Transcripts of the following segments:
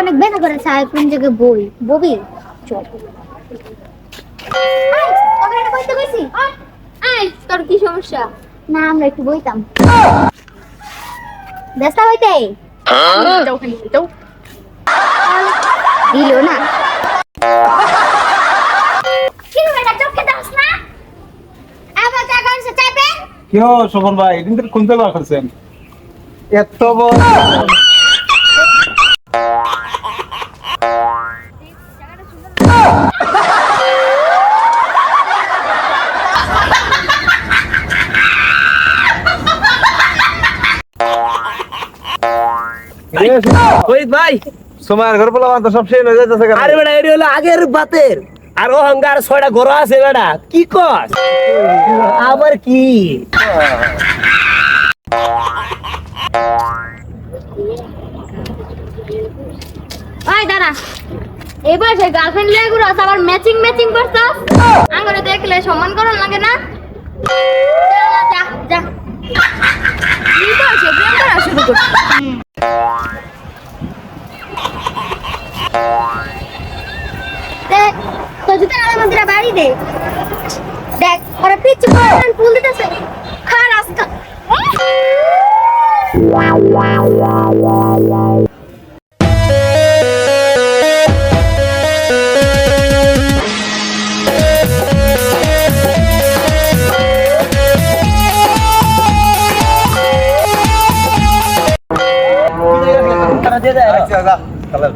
অনেক বেনা করে চাই কোন জায়গায় বই ববি চল বইতে কইছি? এই তোর কি সমস্যা? না আমরা একটু বইতাম। ব্যস্ত হইতে? দিল না। কেউ শোভন ভাই? এদিন কোন জায়গা করছেন এত বড়। ভাই। সময়ের ঘর বলা তো সব শেষ হয়ে যাচ্ছে আরে বেটা এটি হলো আগের বাতের। আর ও ছয়টা গরু আছে বেটা। কি কস? আবার কি? ওই দাঁড়া। এবার সে গার্লফ্রেন্ড লিয়ে ঘুরে আবার ম্যাচিং ম্যাচিং করছস? আঙ্গুরে দেখলে সম্মান করন লাগে না? যা যা কি করছে প্রেম করা শুরু করছে তো যদি আমাদের বাড়ি দে দেখ ওরা পিচ্ছি করে ফুল দিতেছে খা রাস্তা আচ্ছা যা তাহলে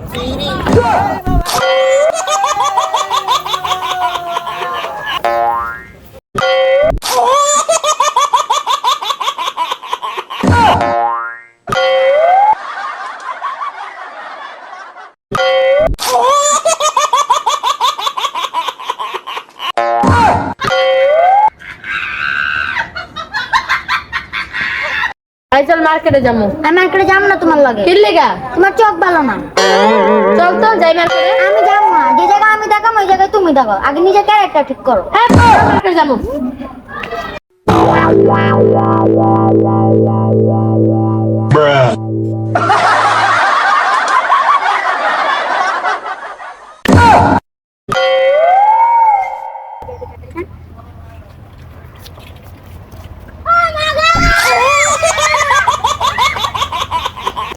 আই চল মার্কেটে যাব আমি মার্কেটে যাব না তোমার লগে। কি লেগা? তোমার চোখ ভালো না। চল তো যাই মার্কেটে আমি যাব না। যে জায়গায় আমি দেখাম ওই জায়গায় তুমি দেখো আগে নিজের ক্যারেক্টার ঠিক করো। হ্যাঁ মার্কেটে যাব